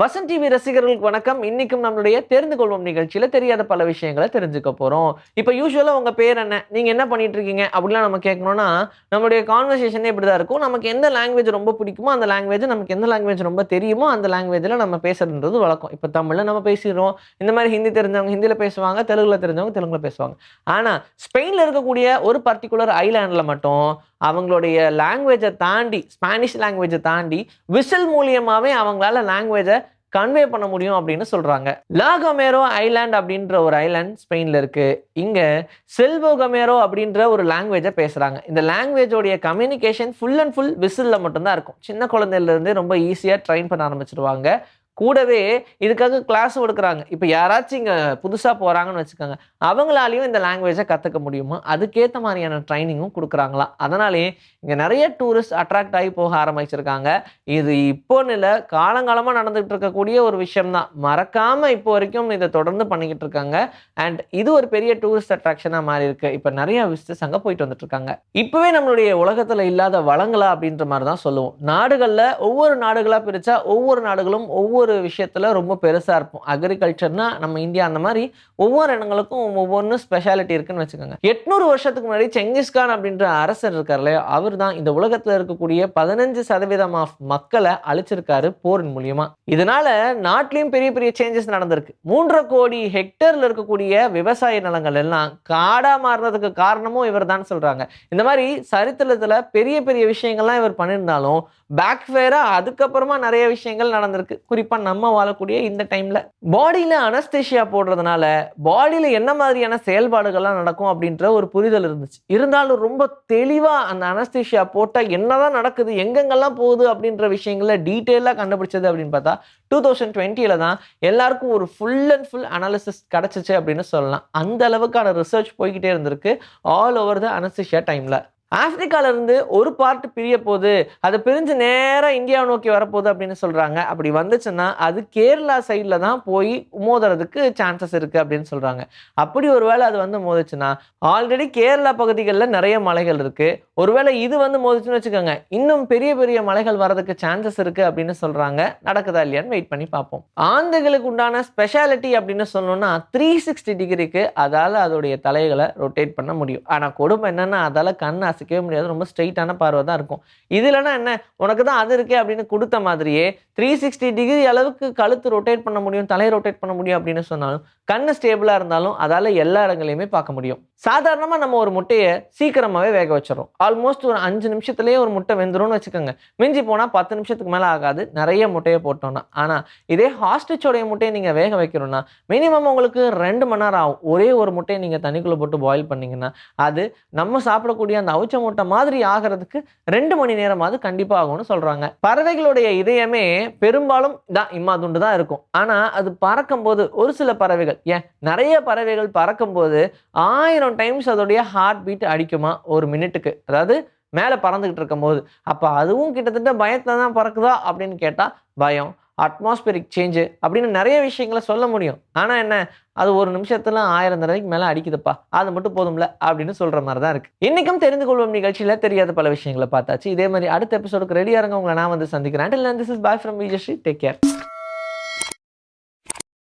Vasanth TV ரசிகர்களுக்கு வணக்கம். இன்னைக்கும் நம்மளுடைய தெரிந்து கொள்வோம் நிகழ்ச்சியில தெரியாத பல விஷயங்களை தெரிஞ்சுக்க போறோம். இப்போ யூஸ்வலா உங்க பேர் என்ன? நீங்க என்ன பண்ணிட்டு இருக்கீங்க அப்படிலாம் நம்ம கேட்கணும்னா நம்மளுடைய கான்வர்சேஷனே இப்படிதான் இருக்கும். நமக்கு எந்த லாங்குவேஜ் ரொம்ப பிடிக்குமோ அந்த லாங்குவேஜ் நமக்கு எந்த லாங்குவேஜ் ரொம்ப தெரியுமோ அந்த லாங்குவேஜ்ல நம்ம பேசுறதுன்றது வழக்கம். இப்போ தமிழ்ல நம்ம பேசிடுறோம். இந்த மாதிரி ஹிந்தி தெரிஞ்சவங்க ஹிந்தியில பேசுவாங்க தெலுங்குல தெரிஞ்சவங்க தெலுங்குல பேசுவாங்க. ஆனா ஸ்பெயின்ல இருக்கக்கூடிய ஒரு பர்டிகுலர் ஐலாண்ட்ல மட்டும் அவங்களுடைய லாங்குவேஜை தாண்டி ஸ்பானிஷ் லாங்குவேஜை தாண்டி விசில் மூலியமாகவே அவங்களால லாங்குவேஜை கன்வே பண்ண முடியும் அப்படின்னு சொல்கிறாங்க லாகமேரோ ஐலாண்ட் அப்படின்ற ஒரு ஐலாண்ட் ஸ்பெயினில் இருக்குது இங்கே செல்வோ கமேரோ அப்படின்ற ஒரு லாங்குவேஜை பேசுகிறாங்க இந்த லாங்குவேஜோடைய கம்யூனிகேஷன் ஃபுல் அண்ட் ஃபுல் விசிலில் மட்டும்தான் இருக்கும். சின்ன குழந்தையிலேருந்தே ரொம்ப ஈஸியாக ட்ரைன் பண்ண ஆரம்பிச்சிருவாங்க. கூடவே இதுக்காக கிளாஸ் எடுக்கிறாங்க இப்போ யாராச்சும் இங்கே புதுசாக போகிறாங்கன்னு வச்சுக்கோங்க அவங்களாலையும் இந்த லாங்குவேஜை கற்றுக்க முடியுமா? அதுக்கேற்ற மாதிரியான ட்ரைனிங்கும் கொடுக்குறாங்களா? அதனாலே இங்கே நிறைய டூரிஸ்ட் அட்ராக்ட் ஆகி போக ஆரம்பிச்சிருக்காங்க. இது இப்போன்னு இல்லை காலங்காலமாக நடந்துகிட்டு இருக்கக்கூடிய ஒரு விஷயம்தான். மறக்காமல் இப்போ வரைக்கும் இதை தொடர்ந்து பண்ணிக்கிட்டு இருக்காங்க. அண்ட் இது ஒரு பெரிய டூரிஸ்ட் அட்ராக்ஷனாக மாறி இருக்கு. இப்போ நிறைய விசிட்டர்ஸ் அங்கே போயிட்டு வந்துட்டு இருக்காங்க. இப்போவே நம்மளுடைய உலகத்தில் இல்லாத வளங்களா அப்படின்ற மாதிரி தான் சொல்லுவோம். நாடுகளில் ஒவ்வொரு நாடுகளாக பிரித்தா ஒவ்வொரு நாடுகளும் ஒவ்வொரு ஒவ்வொரு விஷயத்தில் ரொம்ப பெருசாக இருப்போம். அக்ரிகல்ச்சர்னா நம்ம இந்தியா அந்த மாதிரி ஒவ்வொரு இடங்களுக்கும் ஒவ்வொன்றும் ஸ்பெஷாலிட்டி இருக்குன்னு வச்சுக்கோங்க. எட்நூறு வருஷத்துக்கு முன்னாடி செங்கிஸ்கான் அப்படின்ற அரசர் இருக்கார்ல அவர் தான் இந்த உலகத்தில் இருக்கக்கூடிய பதினஞ்சு சதவீதம் ஆஃப் மக்களை அழிச்சிருக்காரு போரின் மூலியமா. இதனால நாட்டிலையும் பெரிய பெரிய சேஞ்சஸ் நடந்திருக்கு. மூன்றரை கோடி ஹெக்டர்ல இருக்கக்கூடிய விவசாய நிலங்கள் எல்லாம் காடா மாறினதுக்கு காரணமும் இவர் தான் சொல்றாங்க. இந்த மாதிரி சரித்திரத்துல பெரிய பெரிய விஷயங்கள்லாம் இவர் பண்ணியிருந்தாலும் பேக்ஃபேரா அதுக்கப்புறமா நிறைய விஷயங்கள் நடந்திருக்கு. குறிப்பா நம்ம வாழக்கூடிய இந்த டைம்ல பாடியில அனஸ்தேஷியா போடுறதுனால பாடியில என்ன மாதிரியான செயல்பாடுகள்லாம் நடக்கும் அப்படின்ற ஒரு புரிதல் இருந்துச்சு. இருந்தாலும் ரொம்ப தெளிவா அந்த அனஸ்தேஷியா போட்டா என்னதான் நடக்குது எங்கெங்கெல்லாம் போகுது அப்படின்ற விஷயங்கள டீட்டெயிலாக கண்டுபிடிச்சது அப்படின்னு பார்த்தா டூ தௌசண்ட் டுவெண்ட்டியில் தான் எல்லாருக்கும் ஒரு ஃபுல் அண்ட் ஃபுல் அனாலிசிஸ் கிடச்சிச்சு அப்படின்னு சொல்லலாம். அந்த அளவுக்கான ரிசர்ச் போய்கிட்டே இருந்திருக்கு ஆல் ஓவர் த அனஸ்தேஷியா டைம்ல ஆப்பிரிக்காவிலேருந்து ஒரு பார்ட் பிரிய போகுது. அது பிரிஞ்சு நேராக இந்தியாவை நோக்கி வரப்போகுது அப்படின்னு சொல்கிறாங்க அப்படி வந்துச்சுன்னா அது கேரளா சைடில் தான் போய் மோதுறதுக்கு சான்சஸ் இருக்குது அப்படின்னு சொல்கிறாங்க அப்படி ஒரு வேளை அது வந்து மோதுச்சுன்னா ஆல்ரெடி கேரளா பகுதிகளில் நிறைய மலைகள் இருக்குது ஒருவேளை இது வந்து மோதிச்சுன்னு வச்சுக்கோங்க இன்னும் பெரிய பெரிய மலைகள் வரதுக்கு சான்சஸ் இருக்குது அப்படின்னு சொல்கிறாங்க நடக்குதா இல்லையான்னு வெயிட் பண்ணி பார்ப்போம். ஆந்தைகளுக்கு உண்டான ஸ்பெஷாலிட்டி அப்படின்னு சொல்லணும்னா த்ரீ சிக்ஸ்டி டிகிரிக்கு அதால் அதோடைய தலைகளை ரொட்டேட் பண்ண முடியும். ஆனால் கொடுமை என்னென்னா அதால் கண் அசைக்கவே முடியாது. ரொம்ப ஸ்ட்ரெயிட்டான பார்வை தான் இருக்கும். இதுலனா என்ன? உனக்கு தான் அது இருக்கே அப்படின்னு கொடுத்த மாதிரியே த்ரீ சிக்ஸ்டி டிகிரி அளவுக்கு கழுத்து ரொட்டேட் பண்ண முடியும் தலையை ரொட்டேட் பண்ண முடியும் அப்படின்னு சொன்னாலும் கண்ணு ஸ்டேபிளாக இருந்தாலும் அதால் எல்லா இடங்களையுமே பார்க்க முடியும். சாதாரணமாக நம்ம ஒரு முட்டையை சீக்கிரமாகவே வேக வச்சிடறோம். ஆல்மோஸ்ட் ஒரு அஞ்சு நிமிஷத்துலேயே ஒரு முட்டை வெந்துரும்னு வச்சுக்கோங்க. மிஞ்சி போனால் பத்து நிமிஷத்துக்கு மேலே ஆகாது. நிறைய முட்டையை போட்டோம்னா. ஆனால் இதே ஹாஸ்டிச்சோடைய முட்டையை நீங்கள் வேக வைக்கணும்னா மினிமம் உங்களுக்கு ரெண்டு மணி நேரம் ஆகும். ஒரே ஒரு முட்டையை நீங்கள் தண்ணிக்குள்ளே போட்டு பாயில் பண்ணீங்கன்னா அது நம்ம சாப்பிடக்கூடிய அந்த அவிச்ச முட்டை மாதிரி ஆகிறதுக்கு ரெண்டு மணி நேரமாவது கண்டிப்பாக ஆகும்னு சொல்கிறாங்க பறவைகளுடைய இதயமே பெரும்பாலும் தான் இம்மா துண்டு தான் இருக்கும். ஆனால் அது பறக்கும்போது ஒரு சில பறவைகள் ஏன்? நிறைய பறவைகள் பறக்கும்போது ஆயிரம் டைம்ஸ் அதோடைய ஹார்ட் பீட் அடிக்குமா ஒரு மினிட்டுக்கு அதாவது மேலே பறந்துக்கிட்டு இருக்கும்போது. அப்போ அதுவும் கிட்டத்தட்ட பயத்தில் தான் பறக்குதா அப்படின்னு கேட்டால் பயம். அட்மாஸ்பியரிக் சேஞ்சு அப்படின்னு நிறைய விஷயங்களை சொல்ல முடியும். ஆனால் என்ன? அது ஒரு நிமிஷத்துல ஆயிரம் தடவைக்கு மேலே அடிக்குதுப்பா. அது மட்டும் போதும்ல? அப்படின்னு சொல்ற மாதிரி தான் இருக்கு. இன்னைக்கும் தெரிந்து கொள்வோம் நிகழ்ச்சியில் தெரியாத பல விஷயங்களை பார்த்தாச்சு. இதே மாதிரி அடுத்த எபிசோடுக்கு ரெடியாக இருங்க. உங்களை நான் வந்து சந்திக்கிறேன். This is bye from Vijayasree take care